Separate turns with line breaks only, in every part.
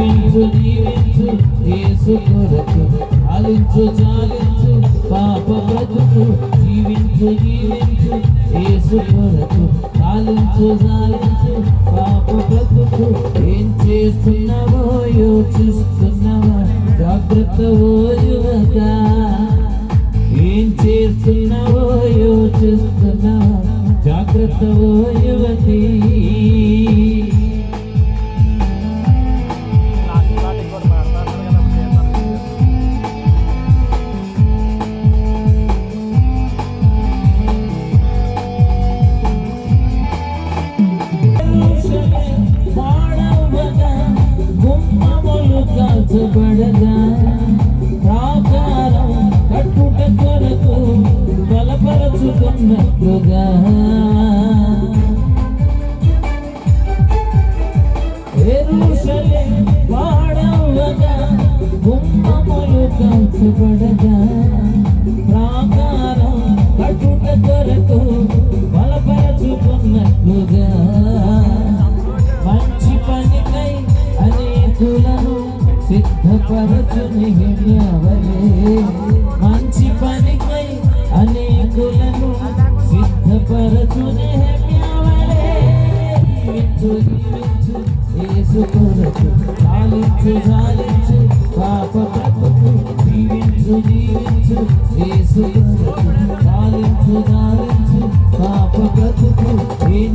జీవించు జీవించు యేసు కొరకు ఆలించు చాలించు పాప బ్రతుకు జీవించు జీవించు యేసు కొరకు ఆలించు చాలించు పాప బ్రతుకు. ఏం చేస్తున్నావో యోచిస్తున్నావా? జాగ్రత్త ఓ యువత. ఏం చేస్తున్నావో యోచిస్తున్నావా? జాగ్రత్త ఓ యువతీ. గుమ్మములు ప్రాకారం కట్టుట కొరకు బలపరచుకున్నట్లుగా. ఎరుషలేం పాడవగా గుమ్మములు కాల్చబడగా ప్రాకారం కట్టుట కొరకు సిద్ధపరచుని హిమ్యవలే మంచి పనికై అనేకులను సిద్ధపరచుని హిమ్యవలే జీవించు జీవించు యేసు కొరకు చాలించు చాలించు పాప బ్రతుకు జీవించు జీవించు యేసు కొరకు పాప బ్రతుకు ఏం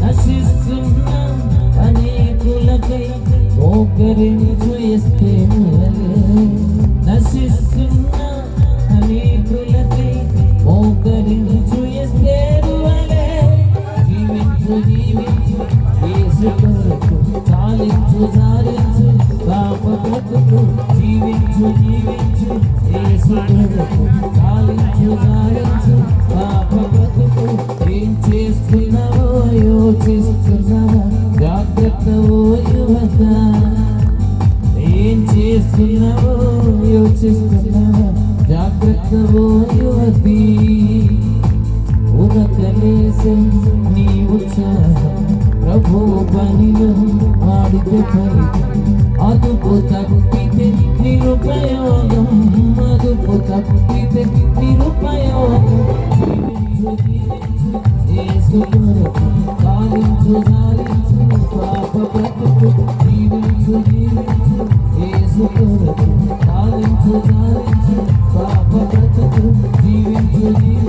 నశిస్తున్న అనేకులకై మోకరించు ఎస్తే నశిస్తున్న అనేకులకై మోకరించు ఎస్తే జీవించు జీవించు యేసు కొరకు చాలించు చాలించు పాప బ్రతుకు జీవించు జీవించు యేసు చేస్తున్నావో యోచిస్తున్నావా జాగ్రత్త ఓ యువతి. ఉరకలేసే నీ ఉత్సాహం. ప్రభు పనిలో వాడితే ఫలితం. అదుపు తప్పితే నిరుపయోగం అదుపు తప్పితే నిరుపయోగం జీవించు జీవించు కాలించు జీవించు జీవించు పాప బ్రతుకు జీవించు జీవించు